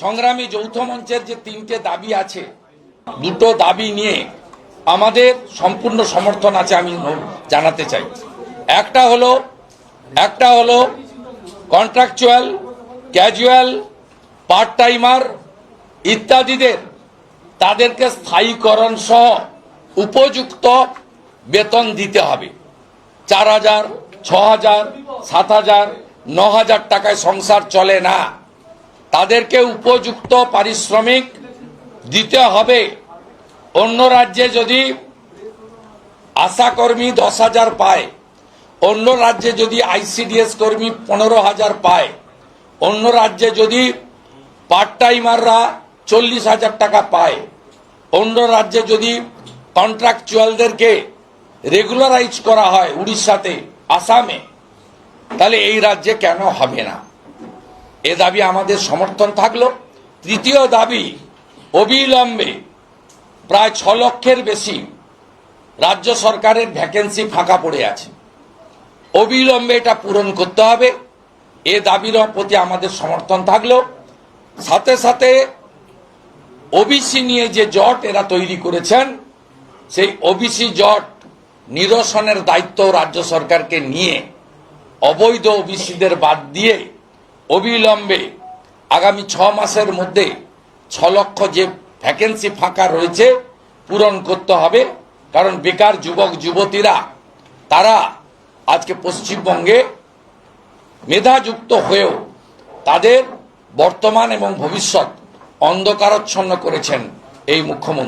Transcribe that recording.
সংগ্রামী যৌথ মঞ্চের যে তিনটে দাবি আছে, দুটো দাবি নিয়ে আমাদের সম্পূর্ণ সমর্থন আছে আমি জানাতে চাই। একটা হলো একটা হলো কন্ট্রাকচুয়াল ক্যাজুয়াল পার্ট টাইমার ইত্যাদিদের তাদেরকে স্থায়ীকরণ সহ উপযুক্ত বেতন দিতে হবে। চার হাজার, ছ হাজার, সাত হাজার, ন হাজার টাকায় সংসার চলে না। তাদেরকে উপযুক্ত পারিশ্রমিক দিতে হবে। অন্য রাজ্যে যদি আশাকর্মী দশ হাজার পায়, অন্য রাজ্যে যদি আইসিডিএস কর্মী পনেরো হাজার পায়, অন্য রাজ্যে যদি পার্ট টাইমাররা চল্লিশ হাজার টাকা পায়, অন্য রাজ্যে যদি কন্ট্রাকচুয়ালদেরকে রেগুলারাইজ করা হয় উড়িষ্যাতে, আসামে, তাহলে এই রাজ্যে কেন হবে না? এ দাবি আমাদের সমর্থন থাকল। তৃতীয় দাবি, অবিলম্বে প্রায় ছ লক্ষের বেশি রাজ্য সরকারের ভ্যাকেন্সি ফাঁকা পড়ে আছে। অবিলম্বে এটা পূরণ করতে হবে। এ দাবির প্রতি আমাদের সমর্থন থাকল। সাথে সাথে ওবিসি নিয়ে যে জট এরা তৈরি করেছেন, সেই ওবিসি জট নিরসনের দায়িত্ব রাজ্য সরকারকে নিয়ে অবৈধ ওবিসিদের বাদ দিয়ে অবিলম্বে আগামী ছ মাসের মধ্যে ছ লক্ষ যে ভ্যাকেন্সি ফাঁকা রয়েছে পূরণ করতে হবে। কারণ বেকার যুবক, যুবতীরা, তারা আজকে পশ্চিমবঙ্গে মেধাযুক্ত হয়েও তাদের বর্তমান এবং ভবিষ্যৎ অন্ধকারচ্ছন্ন করেছেন এই মুখ্যমন্ত্রী।